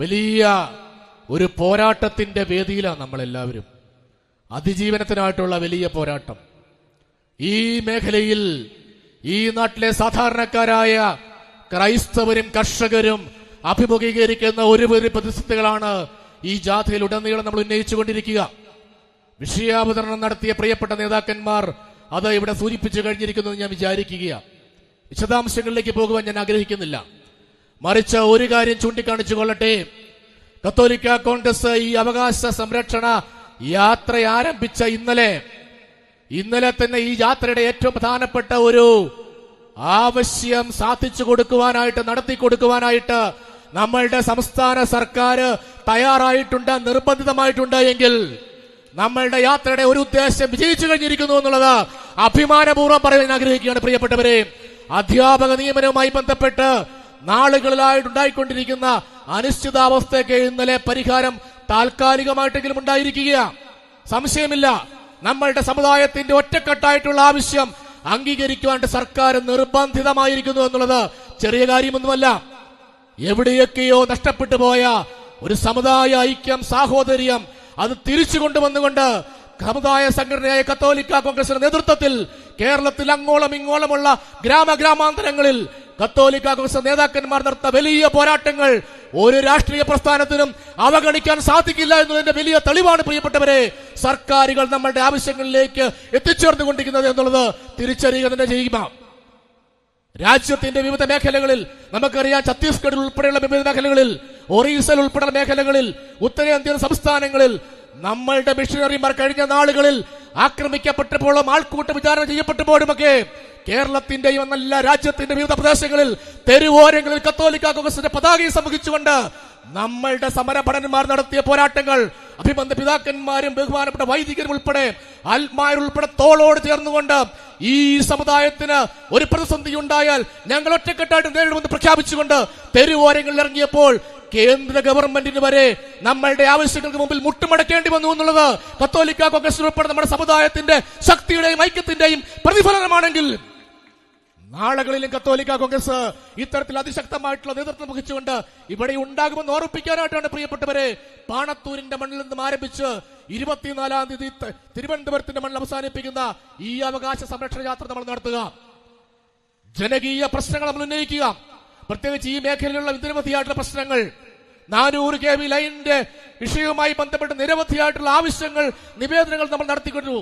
വലിയ ഒരു പോരാട്ടത്തിന്റെ വേദിയിലാണ് നമ്മളെല്ലാവരും. അതിജീവനത്തിനായിട്ടുള്ള വലിയ പോരാട്ടം. ഈ മേഖലയിൽ ഈ നാട്ടിലെ സാധാരണക്കാരായ ക്രൈസ്തവരും കർഷകരും അഭിമുഖീകരിക്കുന്ന ഒരു ഒരു പ്രതിസന്ധികളാണ് ഈ ജാഥയിൽ ഉടനീളം നമ്മൾ ഉന്നയിച്ചുകൊണ്ടിരിക്കുക. വിഷയാവതരണം നടത്തിയ പ്രിയപ്പെട്ട നേതാക്കന്മാർ അത് ഇവിടെ സൂചിപ്പിച്ചു കഴിഞ്ഞിരിക്കുന്നു ഞാൻ വിചാരിക്കുകയാണ് വിശദാംശങ്ങളിലേക്ക് പോകുവാൻ ഞാൻ ആഗ്രഹിക്കുന്നില്ല. മറിച്ച് ഒരു കാര്യം ചൂണ്ടിക്കാണിച്ചു കൊള്ളട്ടെ. കത്തോലിക്ക കോൺഗ്രസ് ഈ അവകാശ സംരക്ഷണ യാത്ര ആരംഭിച്ച ഇന്നലെ. ഇന്നലെ തന്നെ ഈ യാത്രയുടെ ഏറ്റവും പ്രധാനപ്പെട്ട ഒരു ആവശ്യം സാധിച്ചു കൊടുക്കുവാനായിട്ട് നടത്തി കൊടുക്കുവാനായിട്ട് നമ്മളുടെ സംസ്ഥാന സർക്കാർ തയ്യാറായിട്ടുണ്ട് നിർബന്ധിതമായിട്ടുണ്ട് എങ്കിൽ നമ്മളുടെ യാത്രയുടെ ഒരു ഉദ്ദേശം വിജയിച്ചു കഴിഞ്ഞിരിക്കുന്നു എന്നുള്ളത് അഭിമാനപൂർവം പറയാൻ ആഗ്രഹിക്കുകയാണ് പ്രിയപ്പെട്ടവരെ. അധ്യാപക നിയമനവുമായി ബന്ധപ്പെട്ട് നാളുകളിലായിട്ടുണ്ടായിക്കൊണ്ടിരിക്കുന്ന അനിശ്ചിതാവസ്ഥയ്ക്ക് ഇന്നലെ പരിഹാരം താൽക്കാലികമായിട്ടെങ്കിലും ഉണ്ടായിരിക്കുക സംശയമില്ല. നമ്മളുടെ സമുദായത്തിന്റെ ഒറ്റക്കെട്ടായിട്ടുള്ള ആവശ്യം അംഗീകരിക്കുവാൻ സർക്കാർ നിർബന്ധിതമായിരിക്കുന്നു എന്നുള്ളത് ചെറിയ കാര്യമൊന്നുമല്ല. എവിടെയൊക്കെയോ നഷ്ടപ്പെട്ടു പോയ ഒരു സമുദായ ഐക്യം സാഹോദര്യം അത് തിരിച്ചു കൊണ്ടുവന്നുകൊണ്ട് സമുദായ സംഘടനയായ കത്തോലിക്ക കോൺഗ്രസിന്റെ നേതൃത്വത്തിൽ കേരളത്തിൽ അങ്ങോളം ഇങ്ങോളമുള്ള ഗ്രാമ ഗ്രാമാന്തരങ്ങളിൽ കത്തോലിക്ക നേതാക്കന്മാർ നടത്ത വലിയ പോരാട്ടങ്ങൾ ഒരു രാഷ്ട്രീയ പ്രസ്ഥാനത്തിനും അവഗണിക്കാൻ സാധിക്കില്ല എന്നതിന്റെ വലിയ തെളിവാണ് പ്രിയപ്പെട്ടവരെ സർക്കാരുകൾ നമ്മളുടെ ആവശ്യങ്ങളിലേക്ക് എത്തിച്ചേർന്നു എത്തിച്ചേർന്നുകൊണ്ടിരിക്കുന്നത് എന്നുള്ളത് തിരിച്ചറിയുക തന്നെ ചെയ്യുക. രാജ്യത്തിന്റെ വിവിധ മേഖലകളിൽ നമുക്കറിയാം ഛത്തീസ്ഗഡിൽ ഉൾപ്പെടെയുള്ള വിവിധ മേഖലകളിൽ ഒറീസൽ ഉൾപ്പെടെയുള്ള മേഖലകളിൽ ഉത്തരേന്ത്യൻ സംസ്ഥാനങ്ങളിൽ നമ്മളുടെ മിഷനറിമാർ കഴിഞ്ഞ നാളുകളിൽ ആക്രമിക്കപ്പെട്ടപ്പോഴും ആൾക്കൂട്ട വിചാരണ ചെയ്യപ്പെട്ടപ്പോഴുമൊക്കെ കേരളത്തിന്റെയും എന്നല്ല രാജ്യത്തിന്റെ വിവിധ പ്രദേശങ്ങളിൽ തെരുവോരങ്ങളിൽ കത്തോലിക്ക കോൺഗ്രസിന്റെ പതാകയും സംവഹിച്ചുകൊണ്ട് നമ്മളുടെ സമരഭടന്മാർ നടത്തിയ പോരാട്ടങ്ങൾ അഭിബന്ധ പിതാക്കന്മാരും ബഹുമാനപ്പെട്ട വൈദികരും ഉൾപ്പെടെ ആത്മാരുൾപ്പെടെ തോളോട് ചേർന്നുകൊണ്ട് ഈ സമുദായത്തിന് ഒരു പ്രതിസന്ധി ഉണ്ടായാൽ ഞങ്ങൾ ഒറ്റക്കെട്ടായിട്ട് നേരിടുമെന്ന് പ്രഖ്യാപിച്ചുകൊണ്ട് തെരുവോരങ്ങളിൽ ഇറങ്ങിയപ്പോൾ കേന്ദ്ര ഗവൺമെന്റിന് വരെ നമ്മളുടെ ആവശ്യങ്ങൾക്ക് മുമ്പിൽ മുട്ടുമടക്കേണ്ടി വന്നു എന്നുള്ളത് കത്തോലിക്ക കോൺഗ്രസ് ഉൾപ്പെടെ നമ്മുടെ സമുദായത്തിന്റെ ശക്തിയുടെയും ഐക്യത്തിന്റെയും പ്രതിഫലനമാണെങ്കിൽ നാളുകളിലും കത്തോലിക്ക കോൺഗ്രസ് ഇത്തരത്തിൽ അതിശക്തമായിട്ടുള്ള നേതൃത്വം വഹിച്ചുകൊണ്ട് ഇവിടെ ഉണ്ടാകുമെന്ന് ഓർമ്മിപ്പിക്കാനായിട്ടാണ് പ്രിയപ്പെട്ടവരെ. പാണത്തൂരിന്റെ മണ്ണിൽ നിന്നും ആരംഭിച്ച് ഇരുപത്തിനാലാം തീയതി തിരുവനന്തപുരത്തിന്റെ മണ്ണിൽ അവസാനിപ്പിക്കുന്ന ഈ അവകാശ സംരക്ഷണ യാത്ര നമ്മൾ നടത്തുക. ജനകീയ പ്രശ്നങ്ങൾ നമ്മൾ ഉന്നയിക്കുക. പ്രത്യേകിച്ച് ഈ മേഖലയിലുള്ള നിരവധിയായിട്ടുള്ള പ്രശ്നങ്ങൾ നാനൂറ് കെ വി ലൈനിന്റെ വിഷയവുമായി ബന്ധപ്പെട്ട് നിരവധിയായിട്ടുള്ള ആവശ്യങ്ങൾ നിവേദനങ്ങൾ നമ്മൾ നടത്തിക്കൊണ്ടു.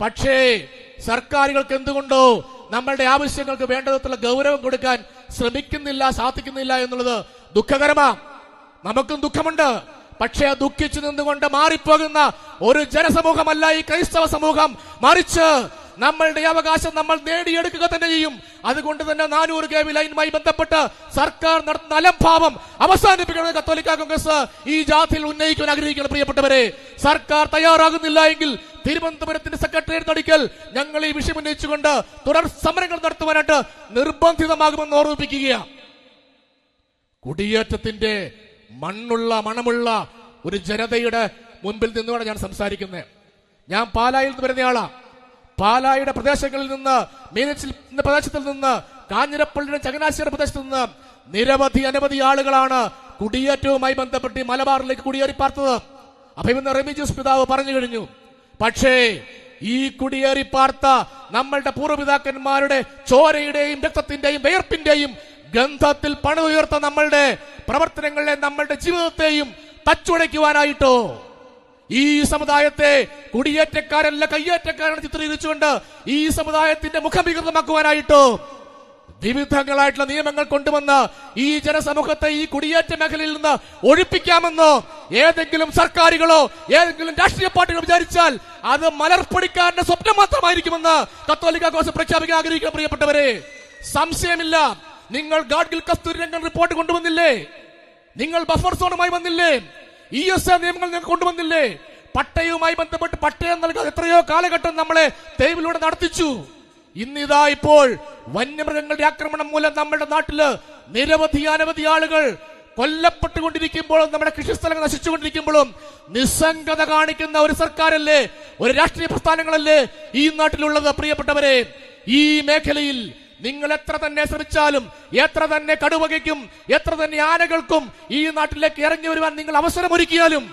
പക്ഷേ സർക്കാരുകൾക്ക് എന്തുകൊണ്ടോ നമ്മളുടെ ആവശ്യങ്ങൾക്ക് വേണ്ടതുള്ള ഗൗരവം കൊടുക്കാൻ ശ്രമിക്കുന്നില്ല സാധിക്കുന്നില്ല എന്നുള്ളത് ദുഃഖകരമാ. നമുക്കും ദുഃഖമുണ്ട്. പക്ഷേ ദുഃഖിച്ചു നിന്നുകൊണ്ട് മാറിപ്പോകുന്ന ഒരു ജനസമൂഹമല്ല ഈ ക്രൈസ്തവ സമൂഹം. മറിച്ച് നമ്മളുടെ അവകാശം നമ്മൾ നേടിയെടുക്കുക തന്നെ ചെയ്യും. അതുകൊണ്ട് തന്നെ നാനൂറ് കെ വി ലൈനുമായി ബന്ധപ്പെട്ട് സർക്കാർ നടത്തുന്ന അലംഭാവം അവസാനിപ്പിക്കണമെന്ന് കത്തോലിക്ക കോൺഗ്രസ് ഈ ജാഥയിൽ ഉന്നയിക്കാൻ ആഗ്രഹിക്കുന്ന പ്രിയപ്പെട്ടവരെ. സർക്കാർ തയ്യാറാകുന്നില്ല എങ്കിൽ തിരുവനന്തപുരത്തിന്റെ സെക്രട്ടേറിയറ്റ് നടിക്കൽ ഞങ്ങൾ ഈ വിഷയം ഉന്നയിച്ചുകൊണ്ട് തുടർ സമരങ്ങൾ നടത്തുവാനായിട്ട് നിർബന്ധിതമാകുമെന്ന് ഓർമ്മിപ്പിക്കുകയാണ് കുടിയേറ്റത്തിന്റെ മണ്ണുള്ള മണമുള്ള ഒരു ജനതയുടെ മുൻപിൽ നിന്നുകൊണ്ട് ഞാൻ സംസാരിക്കുന്നത് ഞാൻ പാലായിൽ നിന്ന് വരുന്നയാളാ പാലായുടെ പ്രദേശങ്ങളിൽ നിന്ന് മീനച്ചിൽ പ്രദേശത്തിൽ നിന്ന് കാഞ്ഞിരപ്പള്ളിയുടെ ചങ്ങനാശ്ശേരി പ്രദേശത്ത് നിന്ന് നിരവധി അനവധി ആളുകളാണ് കുടിയേറ്റവുമായി ബന്ധപ്പെട്ട് മലബാറിലേക്ക് കുടിയേറി പാർത്തത്. അഭിമന്യ റെമിജസ് പിതാവ് പറഞ്ഞു കഴിഞ്ഞു പക്ഷേ ഈ കുടിയേറി പാർത്ത നമ്മളുടെ പൂർവപിതാക്കന്മാരുടെ ചോരയുടെയും രക്തത്തിന്റെയും വിയർപ്പിന്റെയും ഗന്ധത്തിൽ പണിതുയർത്ത നമ്മളുടെ പ്രവർത്തനങ്ങളെ നമ്മളുടെ ജീവിതത്തെയും തച്ചുടയ്ക്കുവാനായിട്ടോ? ഈ സമുദായത്തെ കുടിയേറ്റക്കാരല്ല കയ്യേറ്റക്കാരാണ് ചിത്രീകരിച്ചുകൊണ്ട് ഈ സമുദായത്തിന്റെ മുഖം വികൃതമാക്കുവാനായിട്ടോ വിവിധങ്ങളായിട്ടുള്ള നിയമങ്ങൾ കൊണ്ടുവന്ന് ഈ ജനസമൂഹത്തെ ഈ കുടിയേറ്റ മേഖലയിൽ നിന്ന് ഒഴിപ്പിക്കാമെന്ന് ഏതെങ്കിലും സർക്കാരുകളോ ഏതെങ്കിലും രാഷ്ട്രീയ പാർട്ടികളോ വിചാരിച്ചാൽ അത് മലർപ്പൊടിക്കാരന്റെ സ്വപ്നം മാത്രമായിരിക്കുമെന്ന് കത്തോലിക്ക കോശം പ്രഖ്യാപിക്കാൻ ആഗ്രഹിക്കുന്ന പ്രിയപ്പെട്ടവരെ സംശയമില്ല. നിങ്ങൾ ഗാഡ്ഗിൽ കസ്തൂരി രംഗൻ റിപ്പോർട്ട് കൊണ്ടുവന്നില്ലേ? നിങ്ങൾ ബഫർ സോണുമായി വന്നില്ലേ? ഇ എസ് എ നിയമങ്ങൾ നിങ്ങൾ കൊണ്ടുവന്നില്ലേ? പട്ടയവുമായി ബന്ധപ്പെട്ട് പട്ടയം നൽകാതെ എത്രയോ കാലഘട്ടം നമ്മളെ തെരുവിലൂടെ നടത്തിച്ചു. ഇന്നിതാ ഇപ്പോൾ വന്യമൃഗങ്ങളുടെ ആക്രമണം മൂലം നമ്മുടെ നാട്ടിൽ നിരവധി അനവധി ആളുകൾ കൊല്ലപ്പെട്ടുകൊണ്ടിരിക്കുമ്പോഴും നമ്മുടെ കൃഷിസ്ഥലങ്ങൾ നശിച്ചുകൊണ്ടിരിക്കുമ്പോഴും നിസ്സംഗത കാണിക്കുന്ന ഒരു സർക്കാരല്ലേ ഒരു രാഷ്ട്രീയ പ്രസ്ഥാനങ്ങളല്ലേ ഈ നാട്ടിലുള്ളത്? പ്രിയപ്പെട്ടവരെ ഈ മേഖലയിൽ നിങ്ങൾ എത്ര തന്നെ ശ്രമിച്ചാലും എത്ര തന്നെ കടുവകയ്ക്കും എത്ര തന്നെ ആനകൾക്കും ഈ നാട്ടിലേക്ക് ഇറങ്ങി വരുവാൻ നിങ്ങൾ അവസരമൊരുക്കിയാലും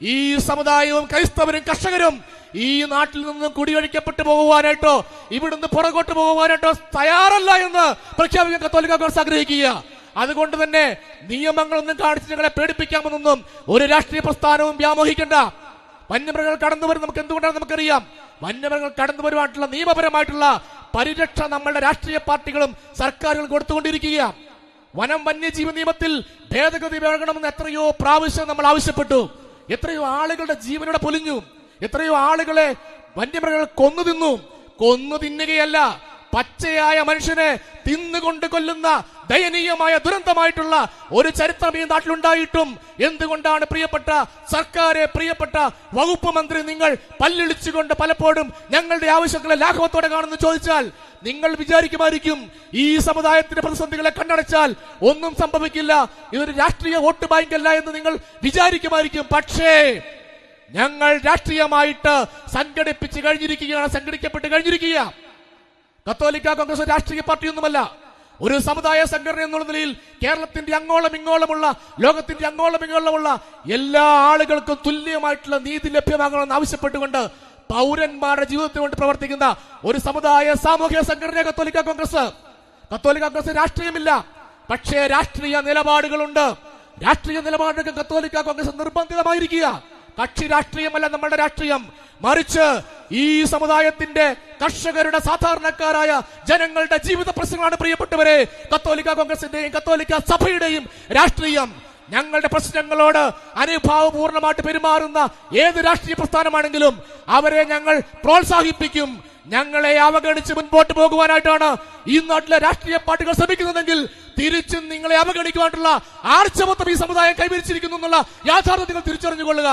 ഈ സമുദായവും ക്രൈസ്തവരും കർഷകരും ഈ നാട്ടിൽ നിന്ന് കുടിയൊഴിക്കപ്പെട്ടു പോകുവാനായിട്ടോ ഇവിടുന്ന് പുറകോട്ട് പോകുവാനായിട്ടോ തയ്യാറല്ല എന്ന് പ്രഖ്യാപിക്കാൻ കത്തോലിക്ക കോൺഗ്രസ് ആഗ്രഹിക്കുക. അതുകൊണ്ട് തന്നെ നിയമങ്ങളൊന്നും കാണിച്ച് ഞങ്ങളെ പേടിപ്പിക്കാമെന്നൊന്നും ഒരു രാഷ്ട്രീയ പ്രസ്ഥാനവും വ്യാമോഹിക്കേണ്ട. വന്യമൃഗങ്ങൾ കടന്നു വരും നമുക്ക് എന്തുകൊണ്ടാണ് നമുക്കറിയാം. വന്യമൃഗങ്ങൾ കടന്നു വരുവായിട്ടുള്ള നിയമപരമായിട്ടുള്ള പരിരക്ഷ നമ്മളുടെ രാഷ്ട്രീയ പാർട്ടികളും സർക്കാരുകളും കൊടുത്തുകൊണ്ടിരിക്കുക. വനം വന്യജീവി നിയമത്തിൽ ഭേദഗതി വേണമെന്ന് എത്രയോ പ്രാവശ്യം നമ്മൾ ആവശ്യപ്പെട്ടു. എത്രയോ ആളുകളുടെ ജീവനോടെ പൊലിഞ്ഞു. എത്രയോ ആളുകളെ വന്യമൃഗങ്ങൾ കൊന്നു തിന്നു. കൊന്നു തിന്നുകയല്ല പച്ചയായ മനുഷ്യനെ തിന്നുകൊണ്ട് കൊല്ലുന്ന ദയനീയമായ ദുരന്തമായിട്ടുള്ള ഒരു ചരിത്രം ഈ നാട്ടിലുണ്ടായിട്ടും. എന്തുകൊണ്ടാണ് പ്രിയപ്പെട്ട സർക്കാരെ പ്രിയപ്പെട്ട വകുപ്പ് മന്ത്രി നിങ്ങൾ പല്ലിളിച്ചുകൊണ്ട് പലപ്പോഴും ഞങ്ങളുടെ ആവശ്യങ്ങളെ ലാഘവത്തോടെ കാണുന്നു ചോദിച്ചാൽ നിങ്ങൾ വിചാരിക്കുമായിരിക്കും ഈ സമുദായത്തിന്റെ പ്രതിസന്ധികളെ കണ്ണടച്ചാൽ ഒന്നും സംഭവിക്കില്ല. ഇതൊരു രാഷ്ട്രീയ വോട്ട് ബാങ്ക് അല്ല എന്ന് നിങ്ങൾ വിചാരിക്കുമായിരിക്കും. പക്ഷേ ഞങ്ങൾ രാഷ്ട്രീയമായിട്ട് സംഘടിപ്പിച്ച് കഴിഞ്ഞിരിക്കുകയാണ് സംഘടിക്കപ്പെട്ട് കഴിഞ്ഞിരിക്കുക. കത്തോലിക്ക കോൺഗ്രസ് രാഷ്ട്രീയ പാർട്ടിയൊന്നുമല്ല. ഒരു സമുദായ സംഘടന എന്നുള്ള നിലയിൽ കേരളത്തിന്റെ അങ്ങോളം ഇങ്ങോളമുള്ള ലോകത്തിന്റെ അങ്ങോളം ഇങ്ങോളമുള്ള എല്ലാ ആളുകൾക്കും തുല്യമായിട്ടുള്ള നീതി ലഭ്യമാകണമെന്ന് ആവശ്യപ്പെട്ടുകൊണ്ട് പൗരന്മാരുടെ ജീവിതത്തിന് വേണ്ടി പ്രവർത്തിക്കുന്ന ഒരു സമുദായ സാമൂഹിക സംഘടന കത്തോലിക്ക കോൺഗ്രസ്. കത്തോലിക്ക കോൺഗ്രസ് രാഷ്ട്രീയമില്ല. പക്ഷേ രാഷ്ട്രീയ നിലപാടുകളുണ്ട്. രാഷ്ട്രീയ നിലപാടുകൾ കത്തോലിക്ക കോൺഗ്രസ് നിർബന്ധിതമായിരിക്കുക. കക്ഷി രാഷ്ട്രീയമല്ല നമ്മുടെ രാഷ്ട്രീയം. മറിച്ച് ഈ സമുദായത്തിന്റെ കർഷകരുടെ സാധാരണക്കാരായ ജനങ്ങളുടെ ജീവിത പ്രശ്നങ്ങളാണ് പ്രിയപ്പെട്ടവരെ. കത്തോലിക്ക കോൺഗ്രസിന്റെയും കത്തോലിക്ക സഭയുടെയും രാഷ്ട്രീയം. ഞങ്ങളുടെ പ്രശ്നങ്ങളോട് അനുഭാവപൂർണമായിട്ട് പെരുമാറുന്ന ഏത് രാഷ്ട്രീയ പ്രസ്ഥാനമാണെങ്കിലും അവരെ ഞങ്ങൾ പ്രോത്സാഹിപ്പിക്കും. ഞങ്ങളെ അവഗണിച്ച് മുൻപോട്ട് പോകുവാനായിട്ടാണ് ഈ നാട്ടിലെ രാഷ്ട്രീയ പാർട്ടികൾ ശ്രമിക്കുന്നതെങ്കിൽ തിരിച്ചും നിങ്ങളെ അവഗണിക്കുവാനുള്ള ആർച്ചമത്വം ഈ സമുദായം കൈവരിച്ചിരിക്കുന്നു എന്നുള്ള യാഥാർത്ഥ്യം നിങ്ങൾ തിരിച്ചറിഞ്ഞുകൊള്ളുക.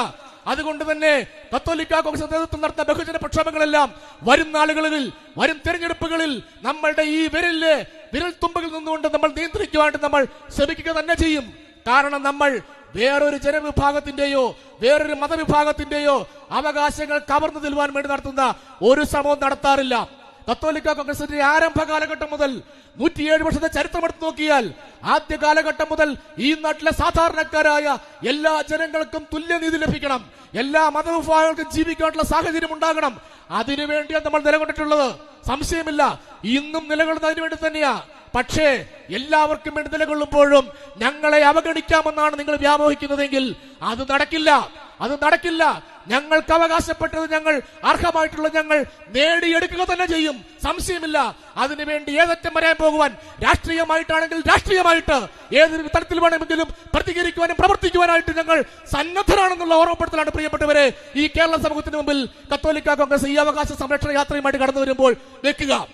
അതുകൊണ്ട് തന്നെ കത്തോലിക്ക കോൺഗ്രസ് നേതൃത്വം നടത്തുന്ന ബഹുജന പ്രക്ഷോഭങ്ങളെല്ലാം വരും നാളുകളിൽ വരും തെരഞ്ഞെടുപ്പുകളിൽ നമ്മളുടെ ഈ വിരലിൽ വിരൽ തുമ്പിൽ നിന്നുകൊണ്ട് നമ്മൾ നിയന്ത്രിക്കുവാനായിട്ട് നമ്മൾ ശ്രമിക്കുക തന്നെ ചെയ്യും. കാരണം നമ്മൾ വേറൊരു ജനവിഭാഗത്തിന്റെയോ വേറൊരു മതവിഭാഗത്തിന്റെയോ അവകാശങ്ങൾ കവർന്നു നിൽവാൻ വേണ്ടി നടത്തുന്ന ഒരു ശ്രമവും നടത്താറില്ല. കത്തോലിക്ക കോൺഗ്രസിന്റെ ആരംഭ കാലഘട്ടം മുതൽ നൂറ്റിയേഴ് വർഷത്തെ ചരിത്രം എടുത്തു നോക്കിയാൽ ആദ്യ കാലഘട്ടം മുതൽ ഈ നാട്ടിലെ സാധാരണക്കാരായ എല്ലാ ജനങ്ങൾക്കും തുല്യനീതി ലഭിക്കണം. എല്ലാ മതവിഭാഗങ്ങൾക്കും ജീവിക്കാനുള്ള സാഹചര്യം ഉണ്ടാകണം. അതിനുവേണ്ടിയാണ് നമ്മൾ നിലകൊണ്ടിട്ടുള്ളത്. സംശയമില്ല. ഇന്നും നിലകൊള്ളുന്നത് അതിനു വേണ്ടി തന്നെയാ. പക്ഷേ എല്ലാവർക്കും വേണ്ടി നിലകൊള്ളുമ്പോഴും ഞങ്ങളെ അവഗണിക്കാമെന്നാണ് നിങ്ങൾ വ്യാമോഹിക്കുന്നതെങ്കിൽ അത് നടക്കില്ല. അത് നടക്കില്ല. ഞങ്ങൾക്ക് അവകാശപ്പെട്ടത് ഞങ്ങൾ അർഹമായിട്ടുള്ള ഞങ്ങൾ നേടിയെടുക്കുക തന്നെ ചെയ്യും. സംശയമില്ല. അതിനുവേണ്ടി ഏതറ്റം വരാൻ പോകുവാൻ രാഷ്ട്രീയമായിട്ടാണെങ്കിൽ രാഷ്ട്രീയമായിട്ട് ഏതൊരു തരത്തിൽ വേണമെങ്കിലും പ്രതികരിക്കുവാനും പ്രവർത്തിക്കുവാനായിട്ട് ഞങ്ങൾ സന്നദ്ധരാണെന്നുള്ള ഓർമ്മപ്പെടുത്തലാണ് പ്രിയപ്പെട്ടവരെ. ഈ കേരള സമൂഹത്തിന് മുമ്പിൽ കത്തോലിക്ക കോൺഗ്രസ് ഈ അവകാശ സംരക്ഷണ യാത്രയുമായിട്ട് കടന്നു വരുമ്പോൾ വെക്കുക.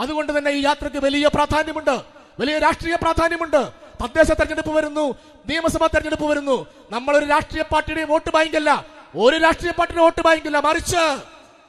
അതുകൊണ്ട് തന്നെ ഈ യാത്രയ്ക്ക് വലിയ പ്രാധാന്യമുണ്ട്. വലിയ രാഷ്ട്രീയ പ്രാധാന്യമുണ്ട്. തദ്ദേശ തെരഞ്ഞെടുപ്പ് വരുന്നു. നിയമസഭാ തെരഞ്ഞെടുപ്പ് വരുന്നു. നമ്മളൊരു രാഷ്ട്രീയ പാർട്ടിയുടെ വോട്ട് ബാങ്കല്ല ഒരു രാഷ്ട്രീയ പാർട്ടിയുടെ വോട്ട് വാങ്ങിക്കില്ല മറിച്ച്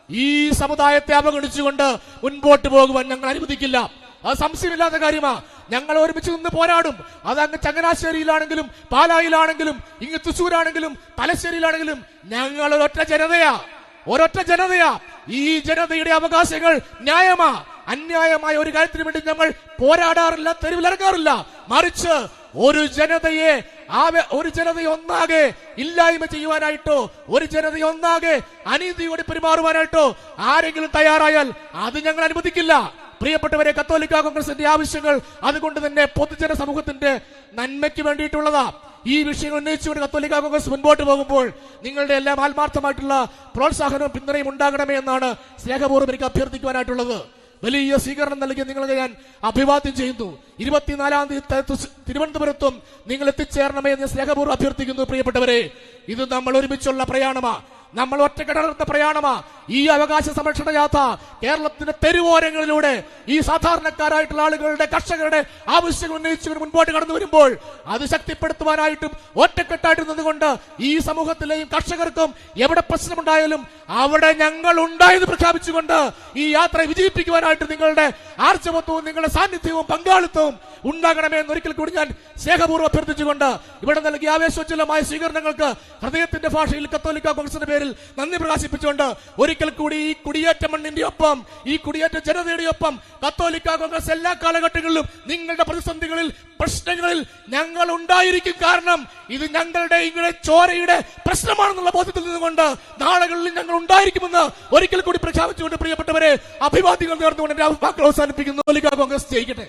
ഈ സമുദായത്തെ അവഗണിച്ചുകൊണ്ട് മുൻപോട്ട് പോകുവാൻ ഞങ്ങൾ അനുവദിക്കില്ല. അത് സംശയമില്ലാത്ത കാര്യമാ. ഞങ്ങൾ ഒരുമിച്ച് നിന്ന് പോരാടും. അത് അങ്ങ് ചങ്ങനാശ്ശേരിയിലാണെങ്കിലും പാലായിലാണെങ്കിലും ഇങ്ങ് തൃശ്ശൂരാണെങ്കിലും തലശ്ശേരിയിലാണെങ്കിലും ഞങ്ങൾ ഒരൊറ്റ ജനതയാ. ഒരൊറ്റ ജനതയാ. ഈ ജനതയുടെ അവകാശങ്ങൾ ന്യായമാ. അന്യായമായ ഒരു കാര്യത്തിന് വേണ്ടി ഞങ്ങൾ പോരാടാറില്ല തെരുവിലിറങ്ങാറില്ല. മറിച്ച് ഒരു ജനതയെ ആവെ- ഒരു ജനതയെ ഒന്നാകെ ഇല്ലായ്മ ചെയ്യുവാനായിട്ടോ ഒരു ജനതയെ ഒന്നാകെ അനീതിയോടെ പെരുമാറുവാനായിട്ടോ ആരെങ്കിലും തയ്യാറായാൽ അത് ഞങ്ങൾ അനുവദിക്കില്ല. പ്രിയപ്പെട്ടവരെ കത്തോലിക്ക കോൺഗ്രസിന്റെ ആവശ്യങ്ങൾ അതുകൊണ്ട് തന്നെ പൊതുജന സമൂഹത്തിന്റെ നന്മയ്ക്ക് വേണ്ടിയിട്ടുള്ളതാ. ഈ വിഷയങ്ങൾ ഉന്നയിച്ചുകൊണ്ട് കത്തോലിക്ക കോൺഗ്രസ് മുൻപോട്ട് പോകുമ്പോൾ നിങ്ങളുടെ എല്ലാം ആത്മാർത്ഥമായിട്ടുള്ള പ്രോത്സാഹനവും പിന്തുണയും ഉണ്ടാകണമേ എന്നാണ് സ്നേഹപൂർവം എനിക്ക് അഭ്യർത്ഥിക്കുവാനായിട്ടുള്ളത്. വലിയ സ്വീകരണം നൽകി നിങ്ങളെ ഞാൻ അഭിവാദ്യം ചെയ്യുന്നു. ഇരുപത്തിനാലാം തീയതി തിരുവനന്തപുരത്തും നിങ്ങൾ എത്തിച്ചേരണമേ എന്ന് സ്നേഹപൂർവം അഭ്യർത്ഥിക്കുന്നു പ്രിയപ്പെട്ടവരെ. ഇത് നമ്മൾ ഒരുമിച്ചുള്ള പ്രയാണമാ. നമ്മൾ ഒറ്റക്കെടർന്ന പ്രയാണമാ. ഈ അവകാശ സംരക്ഷണ യാത്ര കേരളത്തിന്റെ തെരുവോരങ്ങളിലൂടെ ഈ സാധാരണക്കാരായിട്ടുള്ള ആളുകളുടെ കർഷകരുടെ ആവശ്യങ്ങൾ ഉന്നയിച്ചുകൊണ്ട് മുൻപോട്ട് കടന്നു വരുമ്പോൾ അത് ശക്തിപ്പെടുത്തുവാനായിട്ടും ഒറ്റക്കെട്ടായിട്ട് നിന്നുകൊണ്ട് ഈ സമൂഹത്തിലെയും കർഷകർക്കും എവിടെ പ്രശ്നമുണ്ടായാലും അവിടെ ഞങ്ങൾ ഉണ്ടായെന്ന് പ്രഖ്യാപിച്ചുകൊണ്ട് ഈ യാത്ര വിജയിപ്പിക്കുവാനായിട്ട് നിങ്ങളുടെ ആർജവത്വവും നിങ്ങളുടെ സാന്നിധ്യവും പങ്കാളിത്തവും ഉണ്ടാകണമേ എന്ന് ഒരിക്കൽ കൂടി ഞാൻ സ്നേഹപൂർവം അഭ്യർത്ഥിച്ചുകൊണ്ട് ഇവിടെ നൽകിയ ആവേശോജ്വലമായ സ്വീകരണങ്ങൾക്ക് ഹൃദയത്തിന്റെ ഭാഷയിൽ കത്തോലിക്ക കോൺഗ്രസിന്റെ പേരിൽ പേരിൽ നന്ദി പ്രകാശിപ്പിച്ചുകൊണ്ട് ഒരിക്കൽ കൂടി ഈ കുടിയേറ്റ മണ്ണിന്റെ ഒപ്പം ഈ കുടിയേറ്റ ജനതയുടെ ഒപ്പം കത്തോലിക്ക കോൺഗ്രസ് എല്ലാ കാലഘട്ടങ്ങളിലും നിങ്ങളുടെ പ്രതിസന്ധികളിൽ പ്രശ്നങ്ങളിൽ ഞങ്ങൾ ഉണ്ടായിരിക്കും കാരണം ഇത് ഞങ്ങളുടെ ഇങ്ങനെ ചോരയുടെ പ്രശ്നമാണെന്നുള്ള ബോധ്യത്തിൽ നിന്നുകൊണ്ട് നാളുകളിൽ ഞങ്ങൾ ഉണ്ടായിരിക്കുമെന്ന് ഒരിക്കൽ കൂടി പ്രഖ്യാപിച്ചുകൊണ്ട് പ്രിയപ്പെട്ടവരെ അഭിവാദ്യങ്ങൾ നേർന്നുകൊണ്ട് അവസാനിപ്പിക്കുന്നു. കോൺഗ്രസ് ജയിക്കട്ടെ.